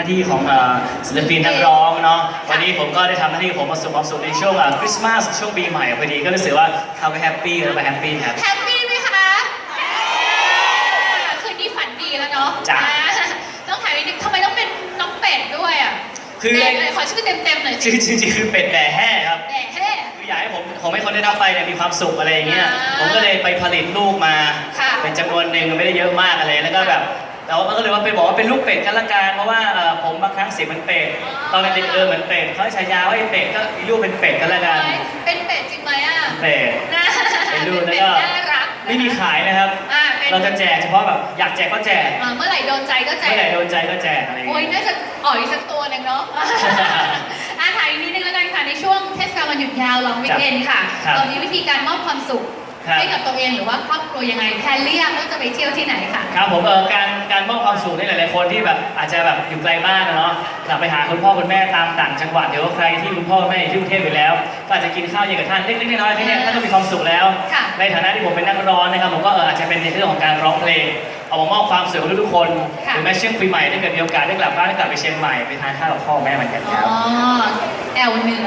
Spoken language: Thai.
น้าที่ของเอ่อศิลปินนักร้องเนาะวันนี้ผมก็ได้ทำหน้าที่ผมประสบความสุขในช่วงเอ่อคริสต์มาสช่วงปีใหม่พอดีก็รู้สึกว่าเขาก็แฮปปี้แล้วก็แฮปปี้ครับแฮปปี้ไหมคะคืนนี้ฝันดีแล้วเนาะจ้ะอ่าต้องถามนิดนึงทำไมต้องเป็นน้องเป็ดด้วยอะคือเป็ดเลยขอชื่อเต็มๆหน่อยจสิริงๆคือเป็ดแด่แห่ครับแดะเฮ้คืออยากให้ผมผมให้คนได้รับไปเนี่ยมีความสุขอะไรอย่างเงี้ยอ่าผมก็เลยไปผลิตลูกมาค่ะเป็นจำนวนหนึ่งไม่ได้เยอะมากอะไรแล้วก็แบบ เราก็เลยว่าไปบอกว่าเป็นลูกเป็ดกันละกันเพราะว่าเอ่อผมบางครั้งเสียงเหมันเป็ดตอนเด็กๆเออเหมือนเป็ดเขาให้ฉายาว่าไอ้เป็ดก็มีลูกเป็นเป็ดกันละกันเป็นเป็ดจริงไหมอะเป็ดน่าเป็นรูปเป็แล้วดก็ น่ารักไม่มีขายนะครับ อ่าเป็นเราจะแจกเฉพาะแบบอยากแจกก็แจกอ่าเมื่อไหร่โดนใจก็แจเมื่ก อไหร่โดนใจก็แจกอะไรอย่างโอ้ยเงี้ย น่าจะอ่อยสักตัวหนึ่งเนาะอ่าถ่ายอีกนิดนึงแล้วกันค่ะ ในช่วงเทศกาลวันหยุดยาวลองวิกเอนค่ะ ครับเรามีวิธีการมอบความสุข ครับ ให้กับตัวเองหรือว่าครอบครัวยังไงแพนเรียกว่าจะไปเที่ยวที่ไหนค่ะ ครับผมเออการ การมอบความสุขให้หลายๆคนที่แบบอาจจะแบบอยู่ไกลบ้านนะเนาะกลับไปหาคุณพ่อคุณแม่ตามต่างจังหวัดเดี๋ยวว่าใครที่คุณพ่อคุณแม่อยู่ที่กรุงเทพอยู่แล้ว ก็อาจจะกินข้าวเย็นกับท่านเล็กๆน้อยๆที่เนี่ยท่านก็มีความสุขแล้ว ค่ะ ในฐานะที่ผมเป็นนักร้องนะครับผมก็เอออาจจะเป็นในเรื่องของการร้องเพลงเอามามอบความสุขให้ทุกๆคนค่ะ หรือแม้ช่วงปีใหม่ถ้าเกิดมีโอกาสได้กลับบ้านได้กลับไปเชียงใหม่ไปทานข้าวกับพ่อแม่เหมือนกันอ๋ครับ อแอลเหนือ